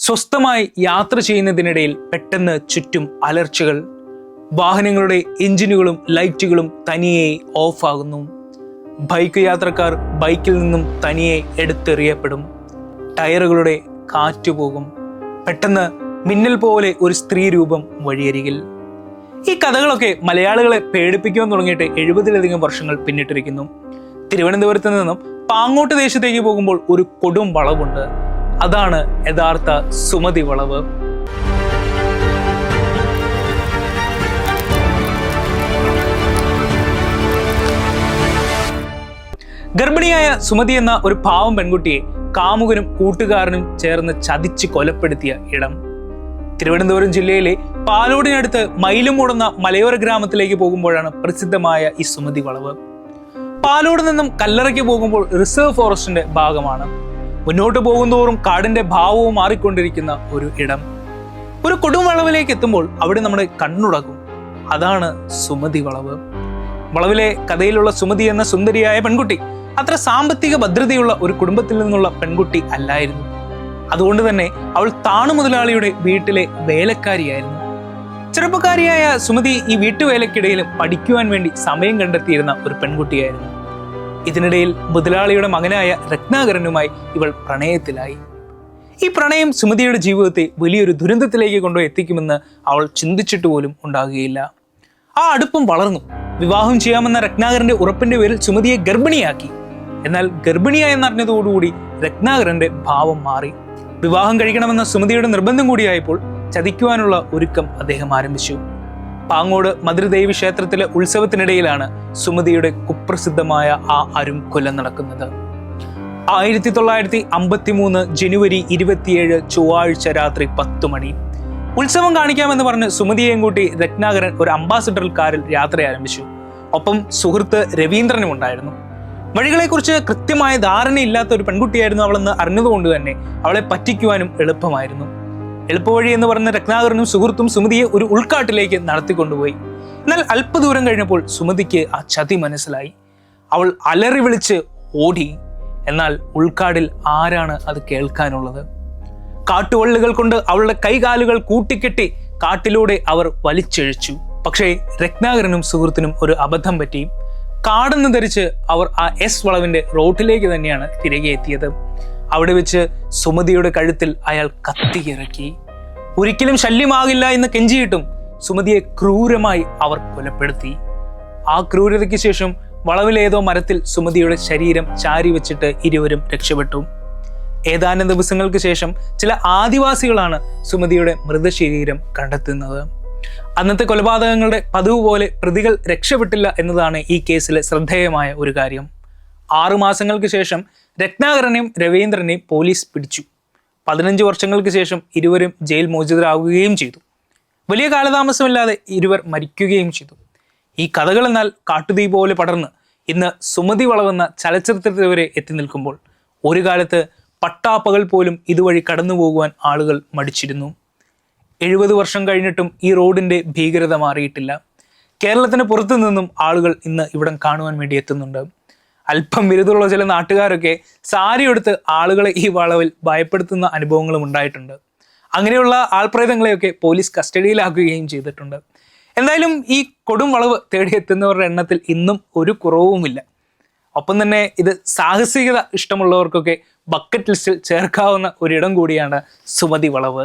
സ്വസ്ഥമായി യാത്ര ചെയ്യുന്നതിനിടയിൽ പെട്ടെന്ന് ചുറ്റും അലർച്ചകൾ വാഹനങ്ങളുടെ എഞ്ചിനുകളും ലൈറ്റുകളും തനിയെ ഓഫാകുന്നു. ബൈക്ക് യാത്രക്കാർ ബൈക്കിൽ നിന്നും തനിയെ എടുത്തെറിയപ്പെടും. ടയറുകളുടെ കാറ്റ് പോകും. പെട്ടെന്ന് മിന്നൽ പോലെ ഒരു സ്ത്രീ രൂപം വഴിയരികിൽ. ഈ കഥകളൊക്കെ മലയാളികളെ പേടിപ്പിക്കുവാൻ തുടങ്ങിയിട്ട് എഴുപതിലധികം വർഷങ്ങൾ പിന്നിട്ടിരിക്കുന്നു. തിരുവനന്തപുരത്ത് നിന്നും പാങ്ങോട്ട് ദേശത്തേക്ക് പോകുമ്പോൾ ഒരു കൊടും വളവുണ്ട്. അതാണ് യഥാർത്ഥ സുമതി വളവ്. ഗർഭിണിയായ സുമതി എന്ന ഒരു പാവം പെൺകുട്ടിയെ കാമുകനും കൂട്ടുകാരനും ചേർന്ന് ചതിച്ച് കൊലപ്പെടുത്തിയ ഇടം. തിരുവനന്തപുരം ജില്ലയിലെ പാലോടിനടുത്ത് മയിലും മൂടുന്ന മലയോര ഗ്രാമത്തിലേക്ക് പോകുമ്പോഴാണ് പ്രസിദ്ധമായ ഈ സുമതി വളവ്. പാലോട് നിന്നും കല്ലറയ്ക്ക് പോകുമ്പോൾ റിസർവ് ഫോറസ്റ്റിന്റെ ഭാഗമാണ്. മുന്നോട്ട് പോകുന്തോറും കാടിന്റെ ഭാവവും മാറിക്കൊണ്ടിരിക്കുന്ന ഒരു ഇടം. ഒരു കൊടും വളവിലേക്ക് എത്തുമ്പോൾ അവിടെ നമ്മുടെ കണ്ണുടക്കും. അതാണ് സുമതി വളവ്. വളവിലെ കഥയിലുള്ള സുമതി എന്ന സുന്ദരിയായ പെൺകുട്ടി അത്ര സാമ്പത്തിക ഭദ്രതയുള്ള ഒരു കുടുംബത്തിൽ നിന്നുള്ള പെൺകുട്ടി അല്ലായിരുന്നു. അതുകൊണ്ട് തന്നെ അവൾ താണു മുതലാളിയുടെ വീട്ടിലെ വേലക്കാരിയായിരുന്നു. ചെറുപ്പക്കാരിയായ സുമതി ഈ വീട്ടുവേലക്കിടയിലും പഠിക്കുവാൻ വേണ്ടി സമയം കണ്ടെത്തിയിരുന്ന ഒരു പെൺകുട്ടിയായിരുന്നു. ഇതിനിടയിൽ മുതലാളിയുടെ മകനായ രത്നാകരനുമായി ഇവൾ പ്രണയത്തിലായി. ഈ പ്രണയം സുമതിയുടെ ജീവിതത്തെ വലിയൊരു ദുരന്തത്തിലേക്ക് കൊണ്ടുപോയി എത്തിക്കുമെന്ന് അവൾ ചിന്തിച്ചിട്ട് പോലും ഉണ്ടാകുകയില്ല. ആ അടുപ്പം വളർന്നു. വിവാഹം ചെയ്യാമെന്ന രത്നാകരന്റെ ഉറപ്പിന്റെ പേരിൽ സുമതിയെ ഗർഭിണിയാക്കി. എന്നാൽ ഗർഭിണിയായെന്നറിഞ്ഞതോടുകൂടി രത്നാകരന്റെ ഭാവം മാറി. വിവാഹം കഴിക്കണമെന്ന സുമതിയുടെ നിർബന്ധം കൂടിയായപ്പോൾ ചതിക്കുവാനുള്ള ഒരുക്കം അദ്ദേഹം ആരംഭിച്ചു. പാങ്ങോട് മധുരദേവി ക്ഷേത്രത്തിലെ ഉത്സവത്തിനിടയിലാണ് സുമതിയുടെ കുപ്രസിദ്ധമായ ആ അരും കൊല നടക്കുന്നത്. ആയിരത്തി തൊള്ളായിരത്തി അമ്പത്തി മൂന്ന് ജനുവരി ഇരുപത്തിയേഴ് ചൊവ്വാഴ്ച രാത്രി പത്തു മണി. ഉത്സവം കാണിക്കാമെന്ന് പറഞ്ഞ് സുമതിയെയും കൂട്ടി രത്നാകരൻ ഒരു അംബാസിഡർ കാറിൽ യാത്ര ആരംഭിച്ചു. ഒപ്പം സുഹൃത്ത് രവീന്ദ്രനും ഉണ്ടായിരുന്നു. വഴികളെക്കുറിച്ച് കൃത്യമായ ധാരണയില്ലാത്ത ഒരു പെൺകുട്ടിയായിരുന്നു അവളെന്ന് അറിഞ്ഞതുകൊണ്ട് തന്നെ അവളെ പറ്റിക്കുവാനും എളുപ്പമായിരുന്നു. എളുപ്പവഴി എന്ന് പറഞ്ഞ രത്നാകരനും സുഹൃത്തും സുമതിയെ ഒരു ഉൾക്കാട്ടിലേക്ക് നടത്തിക്കൊണ്ടുപോയി. എന്നാൽ അല്പദൂരം കഴിഞ്ഞപ്പോൾ സുമതിക്ക് ആ ചതി മനസ്സിലായി. അവൾ അലറി വിളിച്ച് ഓടി എന്നാൽ ഉൾക്കാടിൽ ആരാണ് അത് കേൾക്കാനുള്ളത്? കാട്ടുവള്ളുകൾ കൊണ്ട് അവളുടെ കൈകാലുകൾ കൂട്ടിക്കെട്ടി കാട്ടിലൂടെ അവർ വലിച്ചഴിച്ചു. പക്ഷേ രത്നാകരനും സുഹൃത്തിനും ഒരു അബദ്ധം പറ്റി. കാടെന്ന് ധരിച്ച് അവർ ആ എസ് വളവിന്റെ റോട്ടിലേക്ക് തന്നെയാണ് തിരികെ എത്തിയത്. അവിടെ വെച്ച് സുമതിയുടെ കഴുത്തിൽ അയാൾ കത്തിയിറക്കി. ഒരിക്കലും ശല്യമാകില്ല എന്ന് കെഞ്ചിയിട്ടും സുമതിയെ ക്രൂരമായി അവർ കൊലപ്പെടുത്തി. ആ ക്രൂരതയ്ക്ക് ശേഷം വളവിലേതോ മരത്തിൽ സുമതിയുടെ ശരീരം ചാരി വെച്ചിട്ട് ഇരുവരും രക്ഷപ്പെട്ടു. ഏതാനും ദിവസങ്ങൾക്ക് ശേഷം ചില ആദിവാസികളാണ് സുമതിയുടെ മൃതശരീരം കണ്ടെത്തുന്നത്. അന്നത്തെ കൊലപാതകങ്ങളുടെ പതിവ് പോലെ പ്രതികൾ രക്ഷപ്പെട്ടില്ല എന്നതാണ് ഈ കേസിലെ ശ്രദ്ധേയമായ ഒരു കാര്യം. ആറു മാസങ്ങൾക്ക് ശേഷം രത്നാകരനെയും രവീന്ദ്രനെയും പോലീസ് പിടിച്ചു. പതിനഞ്ച് വർഷങ്ങൾക്ക് ശേഷം ഇരുവരും ജയിൽ മോചിതരാകുകയും ചെയ്തു. വലിയ കാലതാമസമില്ലാതെ ഇരുവർ മരിക്കുകയും ചെയ്തു. ഈ കഥകൾ എന്നാൽ കാട്ടുതീ പോലെ പടർന്ന് ഇന്ന് സുമതി വളവെന്ന ചലച്ചിത്രത്തിൽ വരെ എത്തി നിൽക്കുമ്പോൾ ഒരു കാലത്ത് പട്ടാപ്പകൾ പോലും ഇതുവഴി കടന്നു പോകുവാൻ ആളുകൾ മടിച്ചിരുന്നു. എഴുപത് വർഷം കഴിഞ്ഞിട്ടും ഈ റോഡിന്റെ ഭീകരത മാറിയിട്ടില്ല. കേരളത്തിന് പുറത്തു നിന്നും ആളുകൾ ഇന്ന് ഇവിടം കാണുവാൻ വേണ്ടി എത്തുന്നുണ്ട്. അല്പം വിരുദ്ധമുള്ള ചില നാട്ടുകാരൊക്കെ സാരി എടുത്ത് ആളുകളെ ഈ വളവിൽ ഭയപ്പെടുത്തുന്ന അനുഭവങ്ങളും ഉണ്ടായിട്ടുണ്ട്. അങ്ങനെയുള്ള ആൾപ്രേതങ്ങളെയൊക്കെ പോലീസ് കസ്റ്റഡിയിലാക്കുകയും ചെയ്തിട്ടുണ്ട്. എന്തായാലും ഈ കൊടും വളവ് തേടിയെത്തുന്നവരുടെ എണ്ണത്തിൽ ഇന്നും ഒരു കുറവുമില്ല. ഒപ്പം തന്നെ ഇത് സാഹസികത ഇഷ്ടമുള്ളവർക്കൊക്കെ ബക്കറ്റ് ലിസ്റ്റിൽ ചേർക്കാവുന്ന ഒരിടം കൂടിയാണ് സുമതി വളവ്.